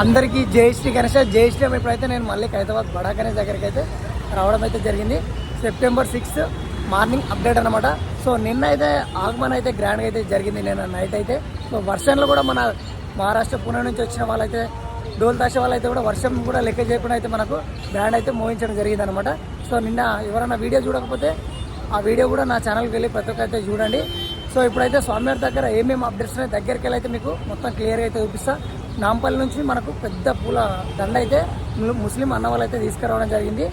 అందరికీ జై శ్రీ గణేష్. జై శ్రీ ఇప్పుడైతే నేను మళ్ళీ హైదరాబాద్ బడా గణేష్ దగ్గరికి అయితే రావడం అయితే జరిగింది. సెప్టెంబర్ సిక్స్త్ మార్నింగ్ అప్డేట్ అనమాట సో నిన్న అయితే ఆగమన్ అయితే గ్రాండ్గా అయితే జరిగింది. నేను నైట్ అయితే. సో వర్షంలో కూడా మన మహారాష్ట్ర పూణే నుంచి వచ్చిన వాళ్ళైతే డోల్ తాష వాళ్ళైతే కూడా వర్షం కూడా లెక్క చేయకుండా అయితే మనకు బ్రాండ్ అయితే మోహించడం జరిగింది అనమాట సో నిన్న ఎవరైనా వీడియో చూడకపోతే ఆ వీడియో కూడా నా ఛానల్కి వెళ్ళి ప్రతి ఒక్క అయితే చూడండి. సో ఇప్పుడైతే స్వామివారి దగ్గర ఏమేమి అప్డేట్స్ ఉన్నాయి దగ్గరికి వెళ్ళి అయితే మీకు మొత్తం క్లియర్గా అయితే చూపిస్తాను నాంపల్లి నుంచి మనకు పెద్ద పూల దండ అయితే ముస్లిం అన్న వాళ్ళు అయితే తీసుకురావడం జరిగింది.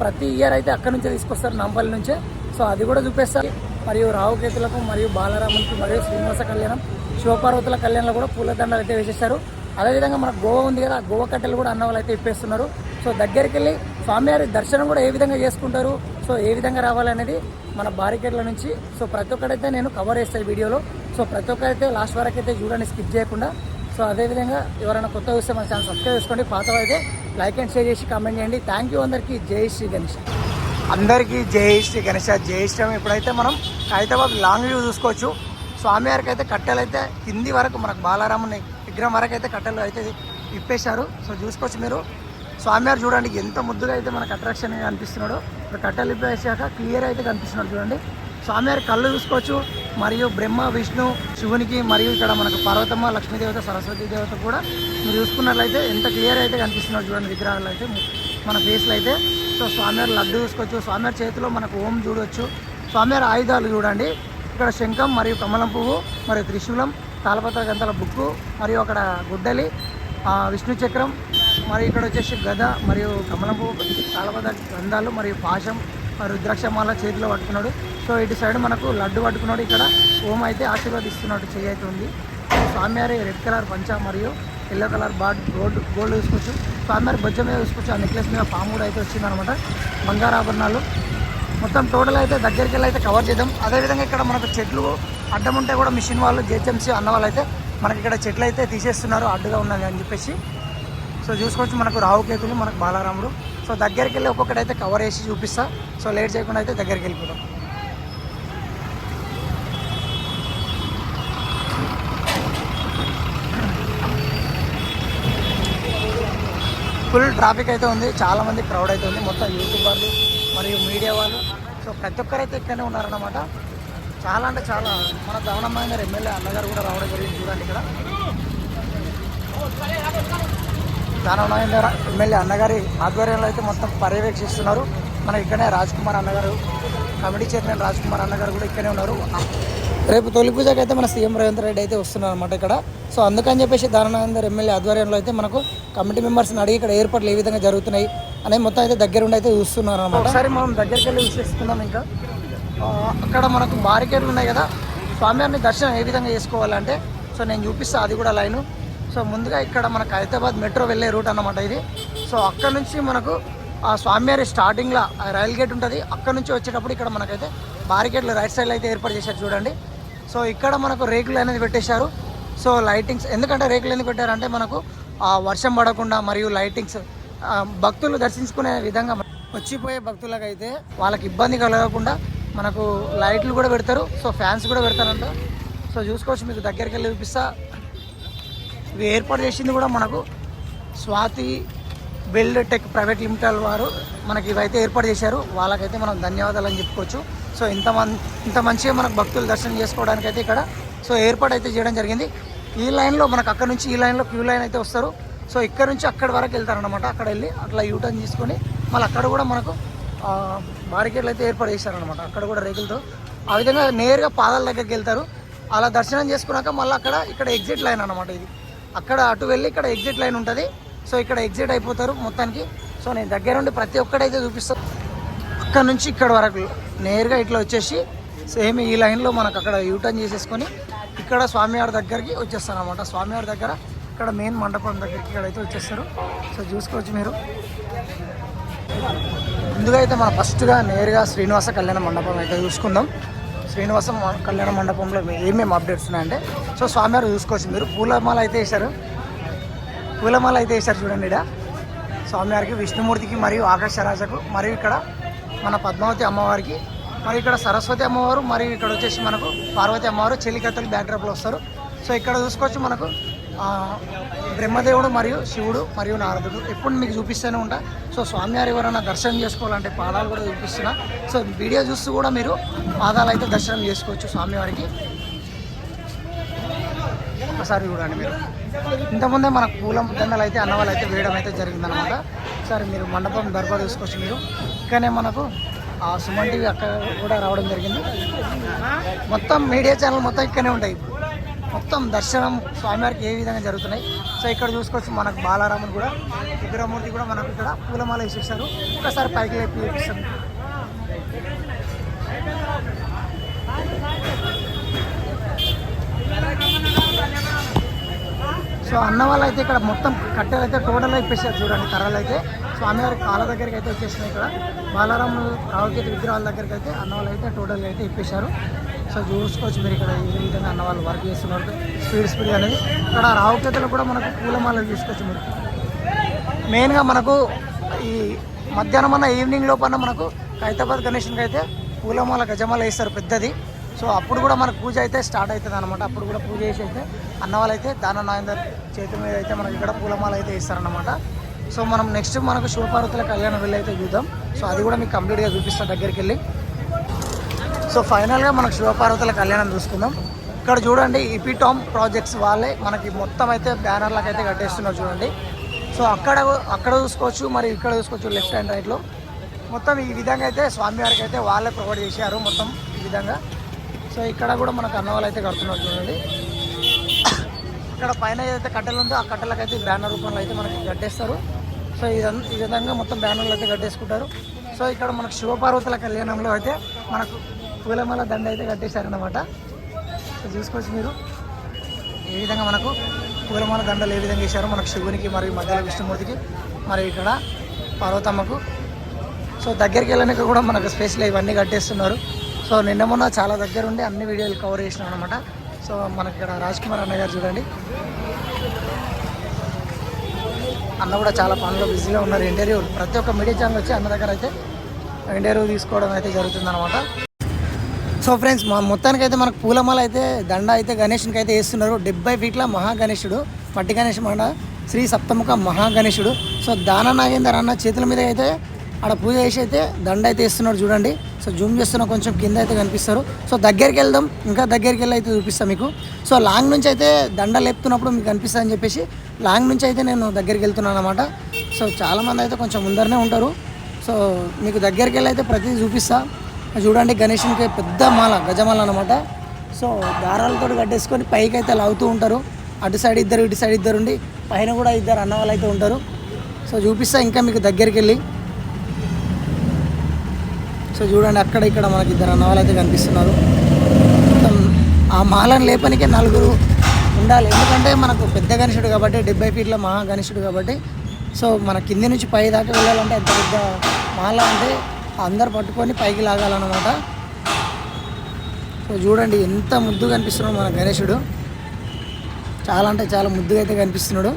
ప్రతి ఇయర్ అయితే అక్కడ నుంచే తీసుకొస్తారు నాంపల్లి నుంచే. సో అది కూడా చూపిస్తారు. మరియు రావుకేతులకు మరియు బాలరామునికి మరియు శ్రీనివాస కళ్యాణం శివపార్వతుల కళ్యాణంలో కూడా పూల దండలు అయితే వేసేస్తారు అదేవిధంగా మన గోవా ఉంది కదా గోవా కట్టెలు కూడా అన్న వాళ్ళు అయితే ఇప్పేస్తున్నారు. సో దగ్గరికి వెళ్ళి స్వామివారి దర్శనం కూడా ఏ విధంగా చేసుకుంటారు సో ఏ విధంగా రావాలనేది మన బారికేట్ల నుంచి. సో ప్రతి ఒక్కడైతే నేను కవర్ చేస్తాను వీడియోలో. సో ప్రతి ఒక్కరైతే లాస్ట్ వరకు అయితే చూడండి స్కిప్ చేయకుండా. సో అదేవిధంగా ఎవరైనా కొత్త వస్తే మన ఛానల్ సబ్స్క్రైబ్ చేసుకోండి. పాత అయితే లైక్ అండ్ షేర్ చేసి కామెంట్ చేయండి. థ్యాంక్ యూ అందరికీ. జై శ్రీ గణేష్. అందరికీ జై శ్రీ గణేష్. జై శ్రీరామ్ ఇప్పుడైతే మనం హైదరాబాద్ లాంగ్ వ్యూ చూసుకోవచ్చు. స్వామివారికి అయితే కట్టెలు అయితే కింది వరకు మనకు బాలారాముని విగ్రహం వరకు అయితే కట్టెలు అయితే ఇప్పేశారు సో చూసుకోవచ్చు మీరు. స్వామివారు చూడండి ఎంత ముద్దుగా అయితే మనకు అట్రాక్షన్ కనిపిస్తున్నాడు ఇప్పుడు కట్టెలు ఇప్పేసాక క్లియర్ అయితే కనిపిస్తున్నాడు చూడండి. స్వామివారి కళ్ళు చూసుకోవచ్చు. మరియు బ్రహ్మ విష్ణు శివునికి మరియు ఇక్కడ మనకు పార్వతమ్మ లక్ష్మీదేవత సరస్వతి దేవత కూడా మీరు చూసుకున్నట్లయితే ఎంత క్లియర్ అయితే కనిపిస్తున్నారు చూడండి విగ్రహాలు అయితే. మన ఫేస్లు అయితే. సో స్వామివారి లడ్డు చూసుకోవచ్చు. స్వామివారి చేతిలో మనకు ఓం చూడవచ్చు స్వామివారి ఆయుధాలు చూడండి. ఇక్కడ శంఖం మరియు కమలం పువ్వు మరియు త్రిశూలం తాళపత్ర గంతల బుక్కు మరియు అక్కడ గుడ్డలి ఆ, విష్ణు చక్రం మరియు ఇక్కడ వచ్చేసి గద మరియు కమలం పువ్వు తాళపత్ర గంధాలు మరియు పాశం రుద్రాక్షమాల చేతిలో పట్టుకున్నాడు. సో ఇటు సైడ్ మనకు లడ్డు పట్టుకున్నాడు. ఇక్కడ ఓం అయితే ఆశీర్వదిస్తున్నట్టు చెయ్యి అయితే ఉంది. స్వామివారి రెడ్ కలర్ పంచ మరియు ఎల్లో కలర్ బాడ్ గోల్డ్ గోల్డ్ చూసుకోవచ్చు స్వామివారి బొజ్జ మీద చూసుకోవచ్చు ఆ నెక్లెస్ మీద పాము కూడా అయితే వచ్చిందనమాట. బంగారాభరణాలు. మొత్తం టోటల్ అయితే దగ్గరికి వెళ్ళి అయితే కవర్ చేద్దాం. అదేవిధంగా ఇక్కడ మనకు చెట్లు అడ్డం ఉంటే కూడా మిషన్ వాళ్ళు జిహెచ్ఎంసీ అన్న వాళ్ళు అయితే మనకి ఇక్కడ చెట్లు అయితే తీసేస్తున్నారు. అడ్డుగా ఉన్నది అని చెప్పేసి. సో చూసుకోవచ్చు మనకు రావుకేతులు మనకు బాలారాముడు. సో దగ్గరికి వెళ్ళి ఒక్కొక్కటి అయితే కవర్ చేసి చూపిస్తా. సో లేట్ చేయకుండా అయితే దగ్గరికి వెళ్ళిపోతాం ఫుల్ ట్రాఫిక్ అయితే ఉంది చాలా మంది క్రౌడ్ అయితే ఉంది మొత్తం యూట్యూబర్లు మరియు మీడియా వాళ్ళు. సో ప్రతి ఒక్కరైతే ఇక్కడనే ఉన్నారన్నమాట. చాలా అంటే చాలా మన దవనమ్మాయి గారు ఎమ్మెల్యే అన్నగారు కూడా రావడం జరిగింది చూడండి ఇక్కడ. గారు ఎమ్మెల్యే అన్నగారి ఆధ్వర్యంలో అయితే మొత్తం పర్యవేక్షిస్తున్నారు. మన ఇక్కడనే రాజ్ కుమార్ అన్నగారు కమిటీ చైర్మన్ రాజ్ కుమార్ అన్నగారు కూడా ఇక్కడే ఉన్నారు. రేపు తొలి పూజకి అయితే మన సీఎం రేవంత్ రెడ్డి అయితే వస్తున్నారు అనమాట ఇక్కడ. సో అందుకని చెప్పేసి దానానందర్ ఎమ్మెల్యే ఆధ్వర్యంలో అయితే మనకు కమిటీ మెంబర్స్ని అడిగి ఇక్కడ ఏర్పాట్లు ఏ విధంగా జరుగుతున్నాయి అనేది మొత్తం అయితే దగ్గర ఉండి అయితే చూస్తున్నారు అనమాట ఒకసారి మనం దగ్గరికి వెళ్ళి విశ్లేషిస్తున్నాం ఇంకా. అక్కడ మనకు బారికేడ్లు ఉన్నాయి కదా స్వామివారిని దర్శనం ఏ విధంగా చేసుకోవాలంటే సో నేను చూపిస్తా అది కూడా లైను. సో ముందుగా ఇక్కడ మనకు హైదరాబాద్ మెట్రో వెళ్ళే రూట్ అన్నమాట ఇది. సో అక్కడ నుంచి మనకు ఆ స్వామివారి స్టార్టింగ్లో రైల్ గేట్ ఉంటుంది. అక్కడ నుంచి వచ్చేటప్పుడు ఇక్కడ మనకైతే బారికేట్లు రైట్ సైడ్లో అయితే ఏర్పాటు చేశారు చూడండి. సో ఇక్కడ మనకు రేకులు అనేది పెట్టేశారు. సో లైటింగ్స్ ఎందుకంటే రేకులు ఎందుకు పెట్టారంటే మనకు ఆ వర్షం పడకుండా మరియు లైటింగ్స్ భక్తులు దర్శించుకునే విధంగా వచ్చిపోయే భక్తులకైతే వాళ్ళకి ఇబ్బంది కలగకుండా మనకు లైట్లు కూడా పెడతారు. సో ఫ్యాన్స్ కూడా పెడతారంట. సో చూసుకోవచ్చు మీకు దగ్గరికి వెళ్ళి చూపిస్తా. ఇవి ఏర్పాటు చేసింది కూడా మనకు Swathi build tech private limited వారు మనకి ఇవైతే ఏర్పాటు చేశారు. వాళ్ళకైతే మనం ధన్యవాదాలు అని చెప్పుకోవచ్చు. సో ఇంత ఇంత మంచిగా మనకు భక్తులు దర్శనం చేసుకోవడానికి అయితే ఇక్కడ సో ఏర్పాటు అయితే చేయడం జరిగింది. ఈ లైన్లో మనకు అక్కడ నుంచి ఈ లైన్లో క్యూ లైన్ అయితే వస్తారు. సో ఇక్కడ నుంచి అక్కడి వరకు వెళ్తారనమాట అక్కడ వెళ్ళి అట్లా యూటర్న్ తీసుకొని మళ్ళీ అక్కడ కూడా మనకు బారికేడ్లు అయితే ఏర్పాటు చేశారనమాట అక్కడ కూడా రేకులతో. ఆ విధంగా నేరుగా పాదాల దగ్గరికి వెళ్తారు. అలా దర్శనం చేసుకున్నాక మళ్ళీ అక్కడ ఇక్కడ ఎగ్జిట్ లైన్ అనమాట ఇది. అక్కడ అటు వెళ్ళి ఇక్కడ ఎగ్జిట్ లైన్ ఉంటుంది. సో ఇక్కడ ఎగ్జిట్ అయిపోతారు మొత్తానికి. సో నేను దగ్గర నుండి ప్రతి ఒక్కడైతే చూపిస్తాను అక్కడ నుంచి ఇక్కడ వరకు నేరుగా ఇట్లా వచ్చేసి సేమ్ ఈ లైన్లో మనకు అక్కడ యూటర్న్ చేసేసుకొని ఇక్కడ స్వామివారి దగ్గరికి వచ్చేస్తాను అనమాట స్వామివారి దగ్గర ఇక్కడ మెయిన్ మండపం దగ్గరికి ఇక్కడ అయితే వచ్చేస్తారు. సో చూసుకోవచ్చు మీరు. ముందుగా అయితే మనం ఫస్ట్గా నేరుగా శ్రీనివాస కళ్యాణ మండపం అయితే చూసుకుందాం. శ్రీనివాస కళ్యాణ మండపంలో ఏమేమి అప్డేట్స్ ఉన్నాయంటే సో స్వామివారు చూసుకోవచ్చు. మీరు పూలమాల అయితే వేశారు. పూలమాల అయితే వేశారు చూడండి ఇక్కడ స్వామివారికి విష్ణుమూర్తికి మరియు ఆకాశరాజకు మరియు ఇక్కడ మన పద్మావతి అమ్మవారికి మరి ఇక్కడ సరస్వతి అమ్మవారు మరియు ఇక్కడ వచ్చేసి మనకు పార్వతి అమ్మవారు చెలికత్తలు బ్యాక్డ్రాప్లో వస్తారు. సో ఇక్కడ చూసుకోవచ్చు మనకు బ్రహ్మదేవుడు మరియు శివుడు మరియు నారదుడు. ఎప్పుడు మీకు చూపిస్తూనే ఉంటా. సో స్వామివారి ఎవరైనా దర్శనం చేసుకోవాలంటే పాదాలు కూడా చూపిస్తున్నా. సో వీడియో చూస్తూ కూడా మీరు పాదాలు అయితే దర్శనం చేసుకోవచ్చు స్వామివారికి. ఒకసారి చూడండి మీరు. ఇంతకుముందే మనకు పూల దండలు అయితే అన్నవాళ్ళు అయితే వేయడం అయితే జరిగిందనమాట ఒకసారి మీరు మండపం దర్బార్ తీసుకొచ్చి మీరు. ఇక్కడనే మనకు ఆ సుమన్ టీవీ అక్కడ కూడా రావడం జరిగింది. మొత్తం మీడియా ఛానల్ మొత్తం ఇక్కడనే ఉంటాయి. మొత్తం దర్శనం స్వామివారికి ఏ విధంగా జరుగుతున్నాయి. సో ఇక్కడ చూసుకోవచ్చు మనకు బాలారాముని కూడా విగ్రహమూర్తి కూడా మనకు ఇక్కడ పూలమాల వేసేసారు. ఒకసారి పైకి లేపి చూపిస్తాం సో అన్న వాళ్ళు అయితే ఇక్కడ మొత్తం కట్టెలు అయితే టోటల్ అయిపోయారు చూడండి కర్రలు అయితే స్వామివారి కాళ్ళ దగ్గరికి అయితే వచ్చేసినాయి ఇక్కడ. బాలారాము రావుకేతు విగ్రహాల దగ్గరికి అయితే అన్న వాళ్ళు అయితే టోటల్ అయితే ఇప్పేశారు. సో చూసుకోవచ్చు మీరు ఇక్కడ ఏ విధంగా అన్న వాళ్ళు వర్క్ చేస్తున్నారు స్పీడ్ స్పీడ్ అనేది. ఇక్కడ రావుకేతలు కూడా మనకు పూలమాలలు చూసుకోవచ్చు మీరు. మెయిన్గా మనకు ఈ మధ్యాహ్నం అన్న ఈవినింగ్ లోపల మనకు హైదరాబాద్ గణేషన్కి అయితే పూలమాల గజమాల వేస్తారు పెద్దది. సో అప్పుడు కూడా మనకు పూజ అయితే స్టార్ట్ అవుతుంది అనమాట అప్పుడు కూడా పూజ చేసి అయితే అన్న వాళ్ళైతే దాన నాయందర్ చేతి మీద అయితే మనకి ఇక్కడ పూలమాల అయితే ఇస్తారనమాట సో మనం నెక్స్ట్ మనకు శివపార్వతుల కళ్యాణ వెళ్ళి అయితే చూద్దాం. సో అది కూడా మీకు కంప్లీట్గా చూపిస్తాం దగ్గరికి వెళ్ళి. సో ఫైనల్గా మనకు శివపార్వతుల కళ్యాణం చూసుకుందాం. ఇక్కడ చూడండి ఇపిటామ్ ప్రాజెక్ట్స్ వాళ్ళే మనకి మొత్తం అయితే బ్యానర్లకు అయితే కట్టేస్తున్నారు చూడండి. సో అక్కడ అక్కడ చూసుకోవచ్చు మరి ఇక్కడ చూసుకోవచ్చు లెఫ్ట్ అండ్ రైట్లో మొత్తం ఈ విధంగా అయితే స్వామివారికి అయితే వాళ్ళే ప్రొవైడ్ చేశారు మొత్తం ఈ విధంగా. సో ఇక్కడ కూడా మనకు అన్నవాళ్ళు అయితే కడుతున్నారు చూడండి. ఇక్కడ పైన ఏదైతే కట్టెలు ఉందో ఆ కట్టెలకు అయితే బ్యానర్ రూపంలో అయితే మనకి కట్టేస్తారు. సో ఇదంతా ఈ విధంగా మొత్తం బ్యానర్లు అయితే కట్టేసుకుంటారు. సో ఇక్కడ మనకు శివపార్వతుల కళ్యాణంలో అయితే మనకు పూలమాల దండ అయితే కట్టేశారనమాట సో చూసుకోవచ్చు మీరు. ఏ విధంగా మనకు పూలమాల దండలు ఏ విధంగా వేశారో మనకు శివునికి మరియు మధ్యలో విష్ణుమూర్తికి మరి ఇక్కడ పార్వతమ్మకు. సో దగ్గరికి వెళ్ళడానికి కూడా మనకు స్పెషల్ ఇవన్నీ కట్టేస్తున్నారు. సో నిన్న మొన్న చాలా దగ్గర ఉండి అన్ని వీడియోలు కవర్ చేసినాం అనమాట సో మనకి ఇక్కడ రాజ్ కుమార్ అన్న గారు చూడండి. అన్న కూడా చాలా పనులు బిజీగా ఉన్నారు. ఇంటర్వ్యూలు ప్రతి ఒక్క మీడియా ఛానల్ వచ్చి అన్న దగ్గర అయితే ఇంటర్వ్యూ తీసుకోవడం అయితే జరుగుతుంది అనమాట సో ఫ్రెండ్స్ మా మొత్తానికి అయితే మనకు పూలమాల అయితే దండ అయితే గణేషునికి అయితే వేస్తున్నారు. డెబ్బై ఫీట్ల మహా గణేశుడు మట్టి గణేష్ మాట శ్రీ సప్తముఖ మహాగణేశుడు సో దాన నాగేందర్ అన్న చేతుల మీద అయితే ఆడ పూజ చేసి అయితే దండ అయితే వేస్తున్నాడు చూడండి. సో జూమ్ చేస్తున్న కొంచెం కింద అయితే కనిపిస్తారు. సో దగ్గరికి వెళ్దాం. ఇంకా దగ్గరికి వెళ్ళి అయితే చూపిస్తాను మీకు. సో లాంగ్ నుంచి అయితే దండ లేపుతున్నప్పుడు మీకు కనిపిస్తుంది అని చెప్పేసి లాంగ్ నుంచి అయితే నేను దగ్గరికి వెళ్తున్నాను అనమాట సో చాలామంది అయితే కొంచెం ముందరనే ఉంటారు. సో మీకు దగ్గరికి వెళ్ళి అయితే ప్రతిదీ చూపిస్తా. చూడండి గణేషునికి పెద్ద మాల గజమాల అనమాట సో దారాలతో కట్టేసుకొని పైకి అయితే లాగుతూ ఉంటారు. అటు సైడ్ ఇద్దరు ఇటు సైడ్ ఇద్దరు ఉండి పైన కూడా ఇద్దరు అన్న వాళ్ళు అయితే ఉంటారు. సో చూపిస్తా ఇంకా మీకు దగ్గరికి వెళ్ళి. సో చూడండి అక్కడ ఇక్కడ మనకి ఇద్దరు అన్న వాళ్ళు అయితే కనిపిస్తున్నారు. మొత్తం ఆ మాలను లేపనికే నలుగురు ఉండాలి. ఎందుకంటే మనకు పెద్ద గణేశుడు కాబట్టి డెబ్బై ఫీట్ల మహా గణేశుడు కాబట్టి సో మన కింది నుంచి పై దాకా వెళ్ళాలంటే ఎంత పెద్ద మాల అంటే అందరు పట్టుకొని పైకి లాగాలన్నమాట. సో చూడండి ఎంత ముద్దు కనిపిస్తున్నాడు మన గణేశుడు. చాలా అంటే చాలా ముద్దుగా అయితే కనిపిస్తున్నాడు.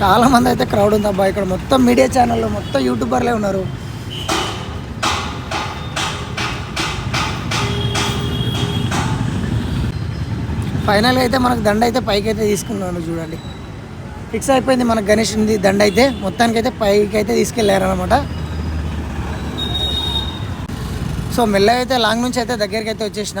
చాలా మంది అయితే క్రౌడ్ ఉంది అబ్బా. ఇక్కడ మొత్తం మీడియా ఛానల్లో మొత్తం యూట్యూబర్లే ఉన్నారు. ఫైనల్గా అయితే మనకు దండ అయితే పైకి అయితే తీసుకున్నాను చూడండి. ఫిక్స్ అయిపోయింది మనకు గణేష్ ఉంది దండ అయితే. మొత్తానికి అయితే పైకి అయితే తీసుకెళ్ళారనమాట సో మెల్లగా అయితే లాంగ్ నుంచి అయితే దగ్గరికి అయితే వచ్చేసిన.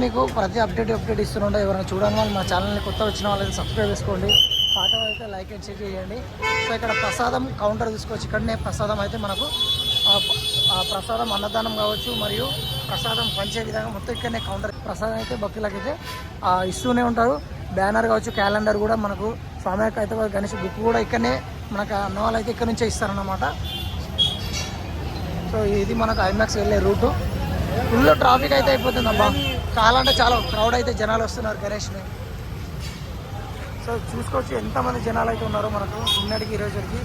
మీకు ప్రతి అప్డేట్ అప్డేట్ ఇస్తుండే ఎవరైనా చూడని వాళ్ళు మా ఛానల్ని కొత్త వచ్చిన వాళ్ళని సబ్స్క్రైబ్ చేసుకోండి. పాట అయితే లైక్ అండ్ షేర్ చేయండి. సో ఇక్కడ ప్రసాదం కౌంటర్ తీసుకోవచ్చు ఇక్కడనే ప్రసాదం అయితే మనకు ఆ ఆ ప్రసాదం అన్నదానం కావచ్చు మరియు ప్రసాదం పంచే విధంగా మొత్తం ఇక్కడనే కౌంటర్ ప్రసాదం అయితే భక్తులకైతే ఇస్తూనే ఉంటారు. బ్యానర్ కావచ్చు క్యాలెండర్ కూడా మనకు స్వామి అయితే గణేష్ బుక్ కూడా ఇక్కడనే మనకు అన్నవాళ్ళు అయితే ఇక్కడ నుంచే ఇస్తారన్నమాట. సో ఇది మనకు ఐమాక్స్ వెళ్ళే రూటు. ఫుల్ ట్రాఫిక్ అయితే అయిపోతుంది అబ్బా చాలా అంటే చాలా క్రౌడ్ అయితే జనాలు వస్తున్నారు గణేష్ని. సో చూసుకోవచ్చు. ఎంతమంది జనాలు అయితే ఉన్నారో మనకు నిన్నటికి ఈ రోజుకి